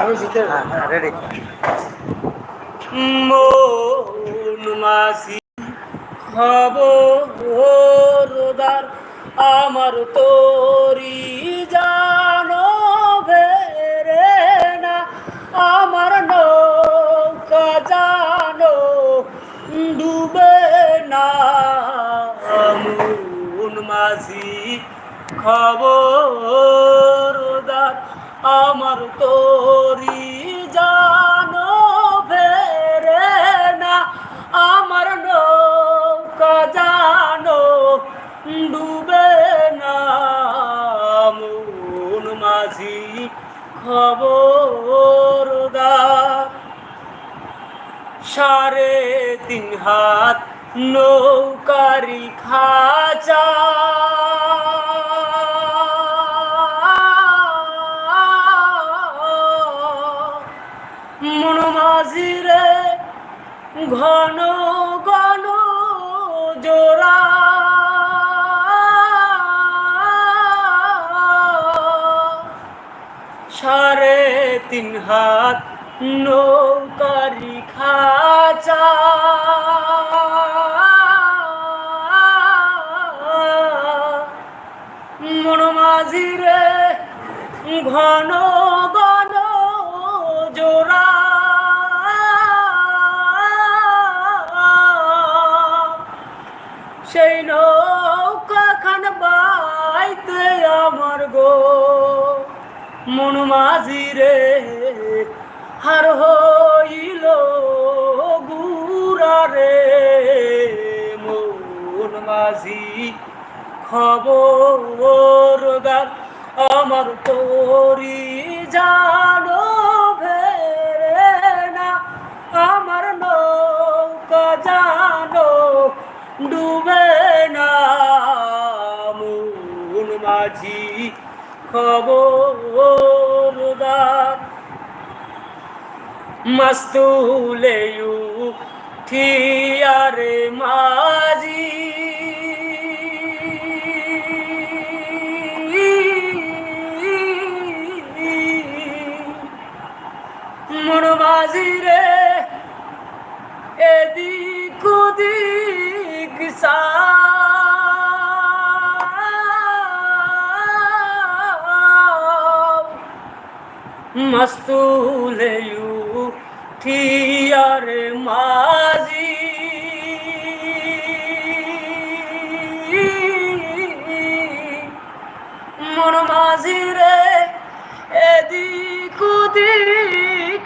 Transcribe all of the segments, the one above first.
আমি দিতে রেডি মন মাসি আমার তোরি জানো ভেরে না, আমার নৌকা জানো ডুবে না। মন মাসি খবরদার আমার তোরি জানো ভেরে না। আমার নৌকা জানো ডুবে না। মন মাঝি খবরদার সাড়ে তিন হাত নৌকারি খাচা। ঘন ঘন জোড়া। সাড়ে তিন হাত নৌকারি খাচা। মন মাঝিরে ঘন ঘন গো মন মাঝিরে হার হইল গুরারে মন মাঝি খবর আমার তোরি জানো মাঝি খবরদার। মস্তুলেয়ু ঠিয়ারে মাঝি। মাঝি রে এদিক ওদিক সা মস্তুলেয়ু ঠিয়ারে মাঝি। মন মাঝি রে এদিক ওদিক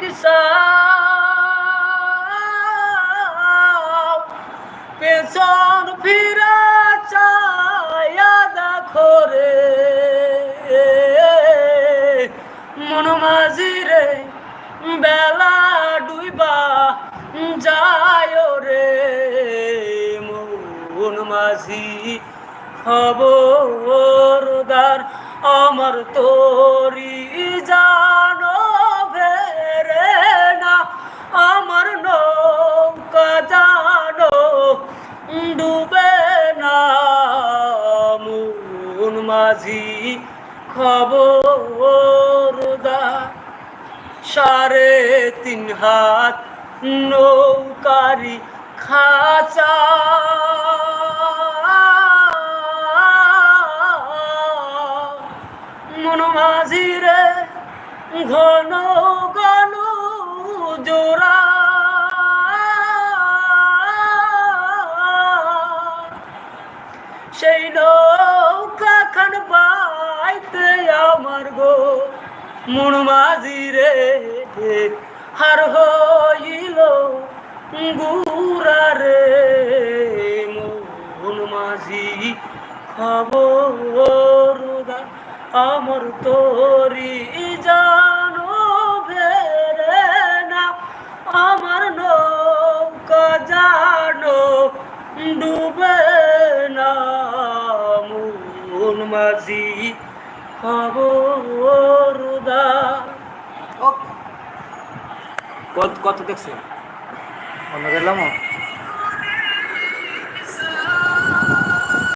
পেছন ফিরা মন মাঝি রে, বেলা ডুইবা যায় রে। মন মাঝি খবরদার আমার তোরি জানো ভেরে না, আমার নৌকা জানো ডুবে না। মুন মাঝি খবরদার সাড়ে তিন হাত নৌকারি খাচা। মন মাঝিরে ঘন ঘন জোড়া। সেই নৌকা আমার গো, মন মাঝিরে হার হইল গুরারে মন মাঝি খবরদার আমার তোরি জানো না, আমার নৌকা জানো ডুবে না। মন মাঝি কত কত দেখছেন? অন্য গেলাম